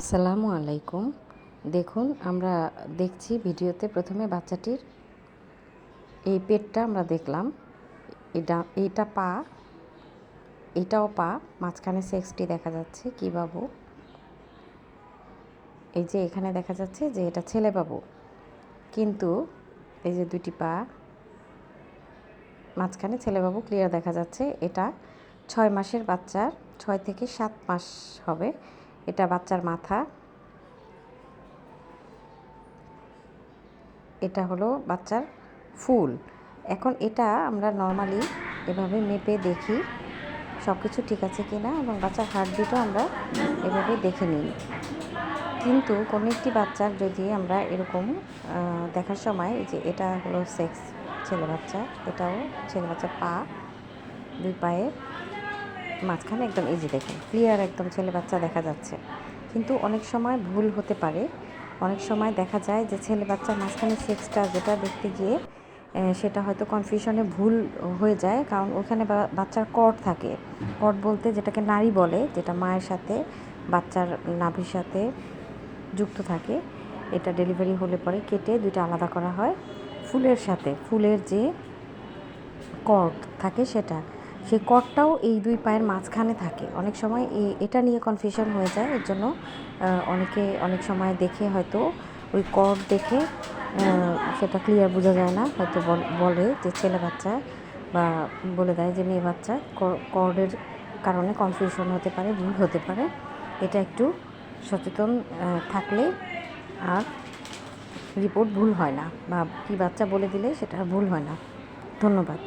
আসসালামু আলাইকুম। দেখুন, আমরা দেখছি ভিডিওতে প্রথমে বাচ্চাটির এই পেটটা আমরা দেখলাম। এটা এইটা পা, এটাও পা, মাঝখানে সেক্সটি দেখা যাচ্ছে। কি বাবু? এই যে এখানে দেখা যাচ্ছে যে এটা ছেলে বাবু। কিন্তু এই যে দুটি পা, মাঝখানে ছেলেবাবু ক্লিয়ার দেখা যাচ্ছে। এটা ছয় মাসের বাচ্চার, ছয় থেকে সাত মাস হবে। এটা বাচ্চার মাথা। এটা হলো বাচ্চার ফুল। এখন এটা আমরা নর্মালি এভাবে মেপে দেখি সব কিছু ঠিক আছে কি না এবং বাচ্চার হার্টবিটও আমরা এভাবে দেখে নিই। কিন্তু কোনো একটি বাচ্চার যদি আমরা এরকম দেখার সময় যে এটা হলো সেক্স ছেলে বাচ্চা, এটাও ছেলে বাচ্চার পা দুই পায়ে মাঝখানে একদম ইজি দেখুন। ক্লিয়ার একদম ছেলে বাচ্চা দেখা যাচ্ছে। কিন্তু অনেক সময় ভুল হতে পারে। অনেক সময় দেখা যায় যে ছেলে বাচ্চার মাঝখানে সেক্সটা যেটা দেখতে গিয়ে সেটা হয়তো কনফিউশনে ভুল হয়ে যায়। কারণ ওখানে বাচ্চার কট থাকে। কট বলতে যেটাকে নারী বলে, যেটা মায়ের সাথে, বাচ্চার নাভির সাথে যুক্ত থাকে। এটা ডেলিভারি হলে পরে কেটে দুইটা আলাদা করা হয়। ফুলের সাথে, ফুলের যে কর্ড থাকে সেটা। সেই কর্ডটাও এই দুই পায়ের মাঝখানে থাকে। অনেক সময় এটা নিয়ে কনফিউশন হয়ে যায়, এর জন্য অনেকে অনেক সময় দেখে হয়তো ওই কর্ড দেখে সেটা ক্লিয়ার বোঝা যায় না। হয়তো বলে যে ছেলে বাচ্চা বা বলে দেয় যে মেয়ে বাচ্চা। কর্ডের কারণে কনফিউশন হতে পারে, ভুল হতে পারে। এটা একটু সচেতন থাকলে আর রিপোর্ট ভুল হয় না বা কি বাচ্চা বলে দিলে সেটা ভুল হয় না। ধন্যবাদ।